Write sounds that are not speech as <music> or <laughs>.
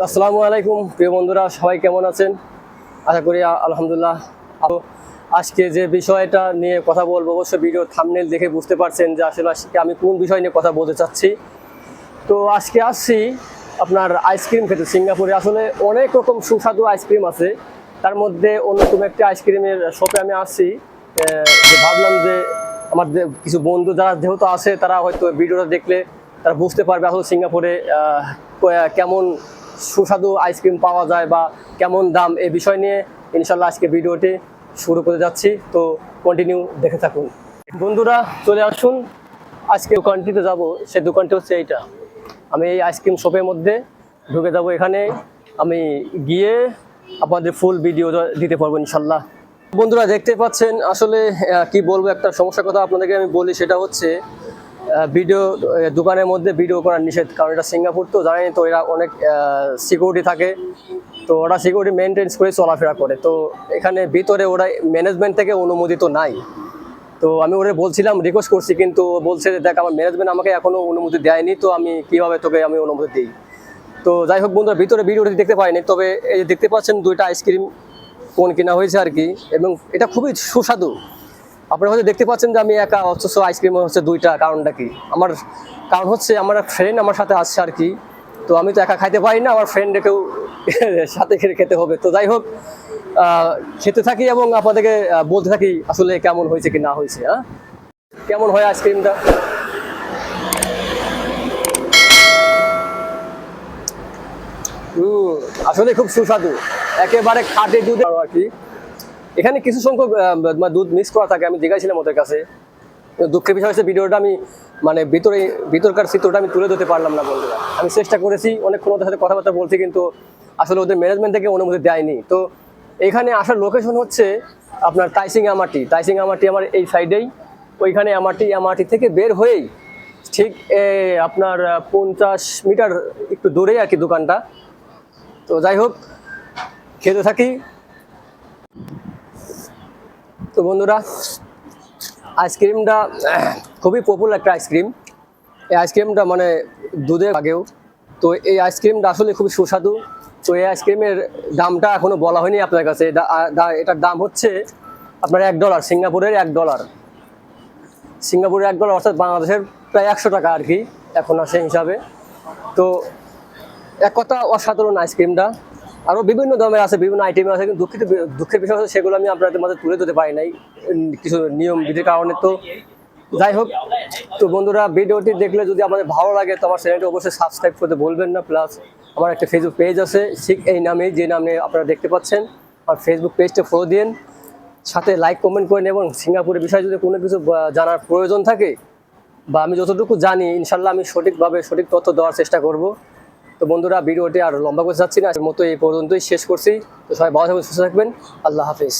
আসসালামু আলাইকুম, প্রিয় বন্ধুরা, সবাই কেমন আছেন? আশা করি আলহামদুলিল্লাহ আজকে যে বিষয়টা নিয়ে কথা বলব, অবশ্যই ভিডিও থামনেল দেখে বুঝতে পারছেন যে আসলে আজকে আমি কোন বিষয় নিয়ে কথা বলতে চাচ্ছি। তো আজকে আসছি আপনার আইসক্রিম খেতে। সিঙ্গাপুরে আসলে অনেক রকম সুস্বাদু আইসক্রিম আছে। তার মধ্যে অন্যতম একটি আইসক্রিমের শপে আমি আসছি। ভাবলাম যে আমার কিছু বন্ধু যারা যেহেতু আছে, তারা হয়তো ভিডিওটা দেখলে তারা বুঝতে পারবে আসলে সিঙ্গাপুরে কেমন সুস্বাদু আইসক্রিম পাওয়া যায় বা কেমন দাম এ বিষয় নিয়ে ইনশাল্লাহ আজকে ভিডিওটি শুরু করে যাচ্ছি। তো কন্টিনিউ দেখে থাকুন। বন্ধুরা, চলে আসুন। আজকে দোকানটিতে যাব। সে দোকানটি হচ্ছে এইটা। আমি এই আইসক্রিম শপের মধ্যে ঢুকে যাব এখানে। আমি গিয়ে আপনাদের ফুল ভিডিও দিতে পারব ইনশাল্লাহ। বন্ধুরা, দেখতে পাচ্ছেন, আসলে কি বলব, একটা সমস্যার কথা আপনাদেরকে আমি বলি, সেটা হচ্ছে ভিডিও দোকানের মধ্যে ভিডিও করা নিষেধ, কারণ এটা সিঙ্গাপুর তো জানেন তো, এরা অনেক সিকিউরিটি থাকে। তো ওরা সিকিউরিটি মেনটেন্স করে চলাফেরা করে। তো এখানে ভিতরে ওরা ম্যানেজমেন্ট থেকে অনুমোদিত নাই। তো আমি ওরে বলছিলাম রিকোয়েস্ট করছি, কিন্তু বলছে যে দেখ, আমার ম্যানেজমেন্ট আমাকে এখনও অনুমতি দেয়নি, তো আমি কীভাবে তোকে আমি অনুমতি দিই? তো যাই হোক বন্ধুরা, ভিতরে ভিডিওটি দেখতে পাইনি, তবে এই যে দেখতে পাচ্ছেন দুইটা আইসক্রিম কোন কিনা হয়েছে আর কি, এবং এটা খুবই সুস্বাদু। আপনারা হয়তো দেখতে পাচ্ছেন যে আমি একা, অথচ আইসক্রিম হচ্ছে দুইটা, কারণটা কি? আমার কারণ হচ্ছে আমার ফ্রেন্ড আমার সাথে আসছে আর কি। তো আমি তো একা খাইতে পারি না, আমার ফ্রেন্ডকেও <laughs> সাথে খেতে হবে। তো যাই হোক খেতে থাকি এবং আপনাদেরকে বলতে থাকি আসলে কেমন হয়েছে কি না হয়েছে হ্যাঁ? কেমন হয় আইসক্রিমটা? আসলে খুব সুস্বাদু। একেবারে খাটে দুধ আর কি। এখানে কিছু সংখ্যক দুধ মিক্স করা থাকে, আমি জিজ্ঞাসিলাম ওদের কাছে। দুঃখের বিষয় হচ্ছে ভিডিওটা আমি মানে ভিতরে, ভিতরকার চিত্রটা আমি তুলে ধরতে পারলাম না বন্ধুরা। আমি চেষ্টা করেছি, অনেকক্ষণ ওদের সাথে কথাবার্তা বলছি, কিন্তু আসলে ওদের ম্যানেজমেন্ট থেকে অনুমতি দেয়নি। তো এখানে আসার লোকেশন হচ্ছে আপনার তাইসিং আমাটি তাইসিং আমাটি আমার এই সাইডেই ওইখানে আমাটি আমাটি থেকে বের হয়েই ঠিক আপনার পঞ্চাশ মিটার একটু দূরেই আর কি দোকানটা। তো যাই হোক, খেতে থাকি। বন্ধুরা আইসক্রিমটা খুবই পপুলার একটা আইসক্রিম এই আইসক্রিমটা মানে দুধের আগেও। তো এই আইসক্রিমটা আসলে খুবই সুস্বাদু। তো এই আইসক্রিমের দামটা এখনও বলা হয়নি আপনার কাছে। এটা- এটার দাম হচ্ছে আপনার এক ডলার সিঙ্গাপুরের এক ডলার সিঙ্গাপুরের এক ডলার অর্থাৎ বাংলাদেশের প্রায় একশো টাকা আর কি, এখন আসে হিসাবে। তো এক কথা অসাধারণ আইসক্রিমটা আরও বিভিন্ন ধরনের আছে, বিভিন্ন আইটেম আছে, কিন্তু দুঃখিত দুঃখের বিষয় হচ্ছে সেগুলো আমি আপনাদের মাঝে তুলে ধরতে পারি নাই। কিছু নিয়ম, বিধির কারণে তো। যাই হোক, তো বন্ধুরা, ভিডিওটি দেখলে যদি আমাদের ভালো লাগে, তো আমার চ্যানেলটি অবশ্যই সাবস্ক্রাইব করতে বলবেন না। প্লাস আমার একটা ফেসবুক পেজ আছে, ঠিক এই নামে, যে নামে আপনারা দেখতে পাচ্ছেন। আর ফেসবুক পেজটা ফলো দিন। সাথে লাইক কমেন্ট করেন এবং সিঙ্গাপুরের বিষয়ে যদি কোনো কিছু জানার প্রয়োজন থাকে, বা, আমি যতটুকু জানি, ইনশাল্লাহ আমি সঠিকভাবে সঠিক তথ্য দেওয়ার চেষ্টা করব। তো বন্ধুরা, ভিডিওটি আর লম্বা করে চাচ্ছি না মতো এই পর্যন্তই শেষ করছি। তো সবাই ভালো থাকবেন, সুস্থ থাকবেন। আল্লাহ হাফিজ।